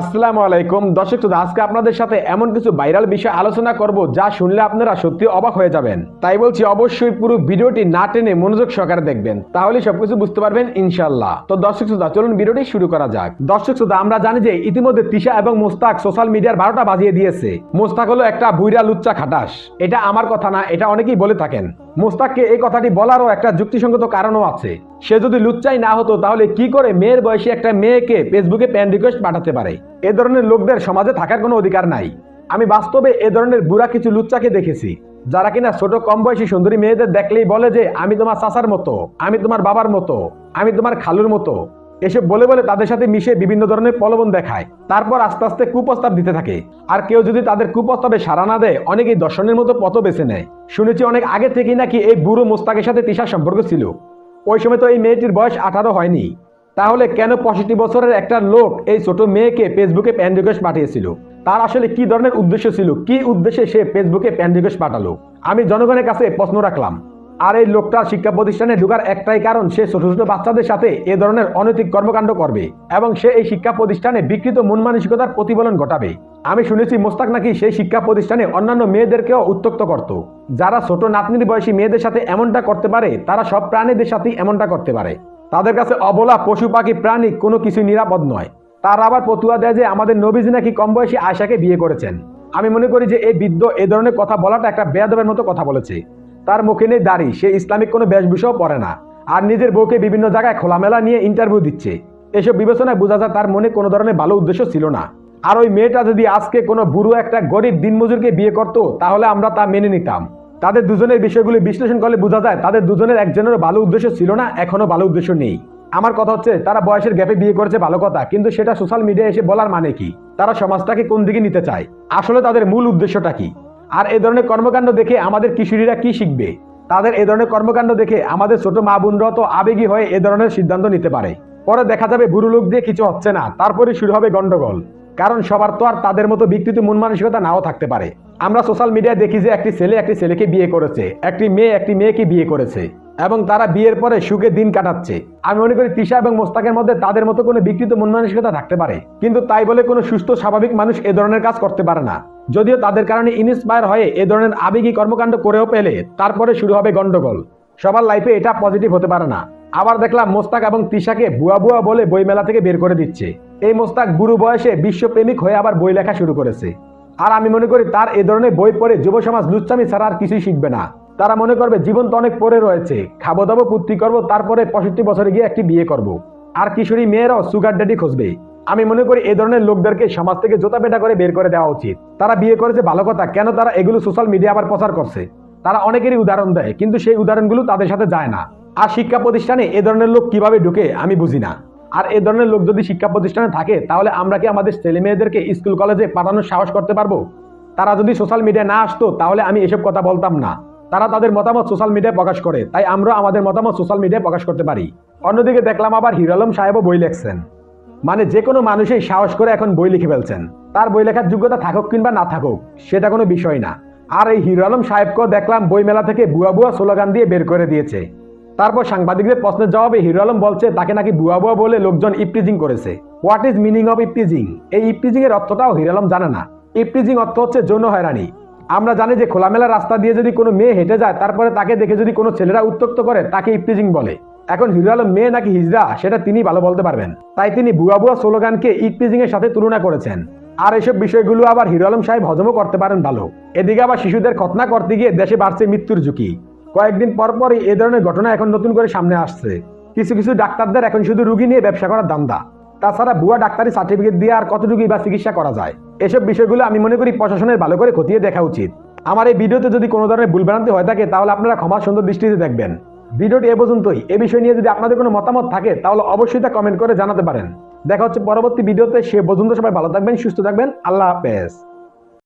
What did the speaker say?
আসসালামু আলাইকুম। দর্শক শ্রোতা, আজকে আপনাদের সাথে এমন কিছু ভাইরাল বিষয় আলোচনা করব যা শুনলে আপনারা সত্যি অবাক হয়ে যাবেন। তাই বলছি অবশ্যই পুরো ভিডিওটি না টেনে মনোযোগ সহকারে দেখবেন তাহলে সবকিছু বুঝতে পারবেন ইনশাল্লাহ তো দর্শক শ্রোতা চলুন ভিডিওটি শুরু করা যাক। দর্শক শ্রোতা আমরা জানি যে ইতিমধ্যে তিশা এবং মোস্তাক সোশ্যাল মিডিয়ার বারোটা বাজিয়ে দিয়েছে। মোস্তাক হলো একটা বুইরা লুচ্চা খাটাস। এটা আমার কথা না এটা অনেকেই বলে থাকেন। মোস্তাককে এই কথাটি বলারও একটা যুক্তিসঙ্গত কারণও আছে। সে যদি লুচ্চাই না হতো, তাহলে কি করে মেয়ের বয়সী একটা মেয়েকে ফেসবুকে প্যান রিকোয়েস্ট পাঠাতে পারে? এ ধরনের লোকদের সমাজে থাকার কোনো অধিকার নাই। আমি বাস্তবে এ ধরনের বুড়া কিছু লুচ্চাকে দেখেছি, যারা কিনা ছোট, কম বয়সী সুন্দরী মেয়েদের দেখলেই বলে যে, আমি তোমার চাচার মতো, আমি তোমার বাবার মতো, আমি তোমার খালুর মতো। এসব বলে বলে তাদের সাথে মিশে বিভিন্ন ধরনের প্রলোভন দেখায়। তারপর আস্তে আস্তে কুপ্রস্তাব দিতে থাকে। আর কেউ যদি তাদের কুপ্রস্তাবে সাড়া না দেয়, অনেকেই দর্শনের মতো পথ বেছে নেয়। শুনেছি অনেক আগে থেকেই নাকি এই বুড়ো মোস্তাকের সাথে তিশার সম্পর্ক ছিল। ওই সময় তো এই মেয়েটির বয়স আঠারো হয়নি। তাহলে কেন পঁয়ষট্টি বছরের একটা লোক এই ছোট মেয়েকে ফেসবুকে প্যান রিকোয়েস্ট পাঠিয়েছিল? তার আসলে কি ধরনের উদ্দেশ্য ছিল? কি উদ্দেশ্যে সে ফেসবুকে প্যান রিকোয়েস্ট পাঠালো? আমি জনগণের কাছে প্রশ্ন রাখলাম। আর এই লোকটা শিক্ষা প্রতিষ্ঠানে ঢোকার একটাই কারণ, সে ছোট ছোট বাচ্চাদের সাথে এ ধরনের অনৈতিক কর্মকাণ্ড করবে এবং সে এই শিক্ষা প্রতিষ্ঠানে বিকৃত মন মানসিকতার প্রতিফলন ঘটাবে। আমি শুনেছি মোস্তাক নাকি সেই শিক্ষা প্রতিষ্ঠানে অন্যান্য মেয়েদেরকেও উত্তক্ত করত। যারা ছোট নাতনির বয়সী মেয়েদের সাথে এমনটা করতে পারে, তারা সব প্রাণীদের সাথেই এমনটা করতে পারে। তাদের কাছে অবলা, পশু, পাখি, প্রাণী কোনো কিছু নিরাপদ নয়। তার আবার পতুয়া দেয় যে আমাদের নবীজি নাকি কম বয়সী আয়সাকে বিয়ে করেছেন। আমি মনে করি যে এই বৃদ্ধ এ ধরনের কথা বলাটা একটা বেয়াদবের মতো কথা বলেছে। তার মুখে নেই দাড়ি, সে ইসলামিক কোনো বেশভূষাও পড়ে না। আর নিজের বউকে বিভিন্ন জায়গায় খোলামেলা নিয়ে ইন্টারভিউ দিচ্ছে। এসব বিবেচনায় বোঝা যায় তার মনে কোনো ধরনের ভালো উদ্দেশ্য ছিল না। আর ওই মেয়েটা যদি আজকে কোনো বুড়ো একটা গরিব দিনমজুরকে বিয়ে করতো, তাহলে আমরা তা মেনে নিতাম। তাদের দুজনের বিষয়গুলি বিশ্লেষণ করলে বোঝা যায় তাদের দুজনের একজনেরও ভালো উদ্দেশ্য ছিল না, এখনও ভালো উদ্দেশ্য নেই। আমার কথা হচ্ছে, তারা বয়সের গ্যাপে বিয়ে করেছে ভালো কথা, কিন্তু সেটা সোশ্যাল মিডিয়ায় এসে বলার মানে কি? তারা সমাজটাকে কোন দিকে নিতে চায়? আসলে তাদের মূল উদ্দেশ্যটা কি? আর এ ধরনের কর্মকাণ্ড দেখে আমাদের কিশোরীরা কি শিখবে? তাদের এ ধরনের কর্মকাণ্ড দেখে আমাদের ছোট মা বোনরা তো আবেগী হয়ে এ ধরনের সিদ্ধান্ত নিতে পারে। পরে দেখা যাবে বুড়ো লোক দিয়ে কিছু হচ্ছে না, তারপরে শুরু হবে গন্ডগোল কারণ সবার তো আর তাদের মতো বিকৃত মন মানসিকতা নাও থাকতে পারে। আমরা সোশ্যাল মিডিয়ায় দেখি যে একটি ছেলে একটি ছেলেকে বিয়ে করেছে, একটি মেয়ে একটি মেয়েকে বিয়ে করেছে এবং তারা বিয়ের পরে সুখে দিন কাটাচ্ছে। আমি মনে করি তিশা এবং মোস্তাকের মধ্যে তাদের মতো কোনো বিকৃত মন মানসিকতা থাকতে পারে। কিন্তু তাই বলে কোনো সুস্থ, স্বাভাবিক মানুষ এ ধরনের কাজ করতে পারে না। যদিও তাদের কারণে ইন্সপায়ার হয়ে এ ধরনের আবেগী কর্মকাণ্ড করেও পেলে তারপরে শুরু হবে গন্ডগোল সবার লাইফে এটা পজিটিভ হতে পারে না। আবার দেখলাম মোস্তাক এবং তিশাকে বুয়া বুয়া বলে বইমেলা থেকে বের করে দিচ্ছে। এই মোস্তাক গুরু বয়সে বিশ্বপ্রেমিক হয়ে আবার বই লেখা শুরু করেছে। আর আমি মনে করি তার এ ধরনের বই পড়ে যুব সমাজ লুচ্চামি ছাড়া আর কিছুই শিখবে না। তারা মনে করবে, জীবন তো অনেক পরে রয়েছে। খাব দাবো পুত্রি করব, তারপরে পঁয়ষট্টি বছরে গিয়ে একটি বিয়ে করব। আর কিশোরী মেয়েরাও সুগার ড্যাডি খুঁজবে। আমি মনে করি এই ধরনের লোকদেরকে সমাজ থেকে জোতা পেটা করে বের করে দেওয়া উচিত। তারা বিয়ে করেছে ভালো কথা, কেন তারা এগুলো সোশ্যাল মিডিয়া আবার প্রচার করছে? তারা অনেকেরই উদাহরণ দেয়, কিন্তু সেই উদাহরণগুলো তাদের সাথে যায় না। আর শিক্ষা প্রতিষ্ঠানে এ ধরনের লোক কীভাবে ঢুকে, আমি বুঝি না। আর এ ধরনের লোক যদি শিক্ষা প্রতিষ্ঠানে থাকে, তাহলে আমরা কি আমাদের ছেলে মেয়েদেরকে স্কুল কলেজে পাঠানোর সাহস করতে পারব? তারা যদি সোশ্যাল মিডিয়ায় না আসতো, তাহলে আমি এসব কথা বলতাম না। তারা তাদের মতামত সোশ্যাল মিডিয়ায় প্রকাশ করে, তাই আমরা আমাদের মতামত সোশ্যাল মিডিয়ায় প্রকাশ করতে পারি। অন্যদিকে দেখলাম আবার হির আলম সাহেবও বই লেখছেন। মানে যে কোনো মানুষই সাহস করে এখন বই লিখে ফেলছেন। তার বই লেখার যোগ্যতা থাকুক কিংবা না থাকুক, সেটা কোনো বিষয় না। আর এই হিরো আলম সাহেবকেও দেখলাম বইমেলা থেকে বুয়া বুয়া স্লোগান দিয়ে বের করে দিয়েছে। তারপর সাংবাদিকদের প্রশ্নের জবাবে হিরো আলম বলছে, তাকে নাকি বুয়া বুয়া বলে লোকজন ইপটিজিং করেছে। What is meaning of eve teasing? এই ইপটিজিং এর অর্থটাও হিরো আলম জানে না। ইপটিজিং অর্থ হচ্ছে যৌন হয়রানি। আমরা জানি যে খোলামেলা রাস্তা দিয়ে যদি কোনো মেয়ে হেঁটে যায়, তারপরে তাকে দেখে যদি কোনো ছেলেরা উত্তক্ত করে, তাকে ইপটিজিং বলে। এখন হিরো আলম মেয়ে নাকি হিজড়া, সেটা তিনি ভালো বলতে পারবেন। তাই তিনি বুয়া বুয়া স্লোগানকে ইপটিজিং এর সাথে তুলনা করেছেন। আর এসব বিষয়গুলো আবার হিরো আলম সাহেব হজমও করতে পারেন ভালো। এদিকে আবার শিশুদের খতনা করতে গিয়ে দেশে বাড়ছে মৃত্যুর ঝুঁকি। কয়েকদিন পর পরই এ ধরনের ঘটনা এখন নতুন করে সামনে আসছে। কিছু কিছু ডাক্তারদের এখন শুধু রুগী নিয়ে ব্যবসা করার দান্দা তাছাড়া ভুয়া ডাক্তারি সার্টিফিকেট দিয়ে আর কতটুকু বা চিকিৎসা করা যায়? এসব বিষয়গুলো আমি মনে করি প্রশাসনের ভালো করে খতিয়ে দেখা উচিত। আমার এই ভিডিওতে যদি কোনো ধরনের ভুল ভ্রান্তি হয়ে থাকে, তাহলে আপনারা ক্ষমা সুন্দর দৃষ্টিতে দেখবেন। ভিডিওটি এ পর্যন্তই। এ বিষয় নিয়ে যদি আপনাদের কোনো মতামত থাকে, তাহলে অবশ্যই তা কমেন্ট করে জানাতে পারেন। দেখা হচ্ছে পরবর্তী ভিডিওতে, সে পর্যন্ত সবাই ভালো থাকবেন, সুস্থ থাকবেন। আল্লাহ হাফেজ।